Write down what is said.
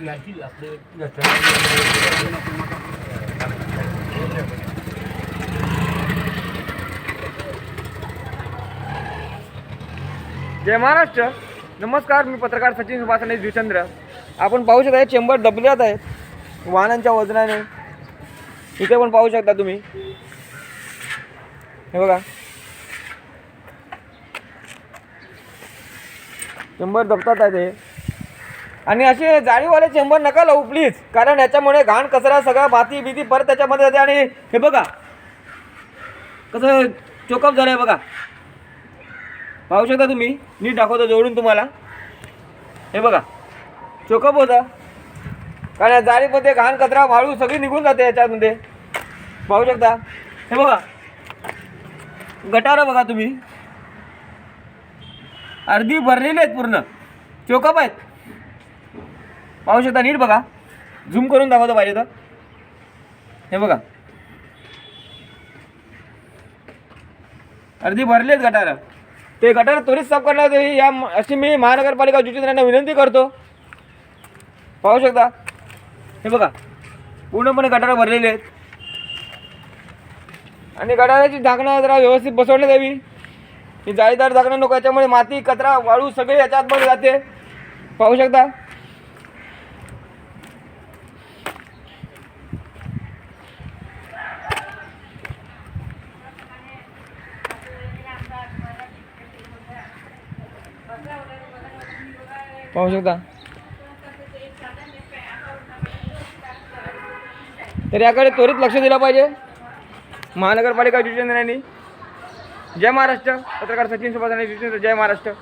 नाही आपले जय महाराष्ट्र. नमस्कार मी पत्रकार सचिन सुभाषने जुचंद्र आपण पाहू शकता चेंबर डबल्यात आहेत. वाहनांच्या वजनाने. इथे पण पाहू शकता तुम्ही. हे बघा. चेंबर दबतात आहे ते आणि असे जाळीवाले चेंबर नका लावू प्लीज कारण याच्यामुळे घाण कचरा सगळा माती बिती परत त्याच्यामध्ये जाते आणि हे बघा. कसं चोकअप झालं आहे बघा. पाहू शकता तुम्ही? नीट दाखवतो जोडून तुम्हाला. हे बघा. चोकअप होतं. कारण या जाळीमध्ये घाण कचरा वाळू सगळी निघून जाते याच्यामध्ये. पाहू शकता? हे बघा. गटारं बघा तुम्ही. अर्धी भरलेली आहेत पूर्ण. चोकअप आहेत. पाहू शकता नीट बघा. झूम करून दाखवतो पाहिजे तर. हे बघा. अर्धी भरलेच आहेत गटारं. ते गटार त्वरित साफ करणार या अशी मी महानगरपालिका जुचिंद्रांना विनंती करतो. पाहू शकता? हे बघा. पूर्णपणे गटारं भरलेले आहेत. आणि गटाराची झाकणं जरा व्यवस्थित बसवण्यात यावी. ही जाळीदार झाकणं नको याच्यामुळे माती कचरा वाळू सगळे याच्यात पण जाते. पाहू शकता? पाहू शकता. तर याकडे त्वरित लक्ष दिलं पाहिजे. महानगरपालिका जुचेंद्रांनी जय महाराष्ट्र. पत्रकार सचिन सुभाष जय महाराष्ट्र.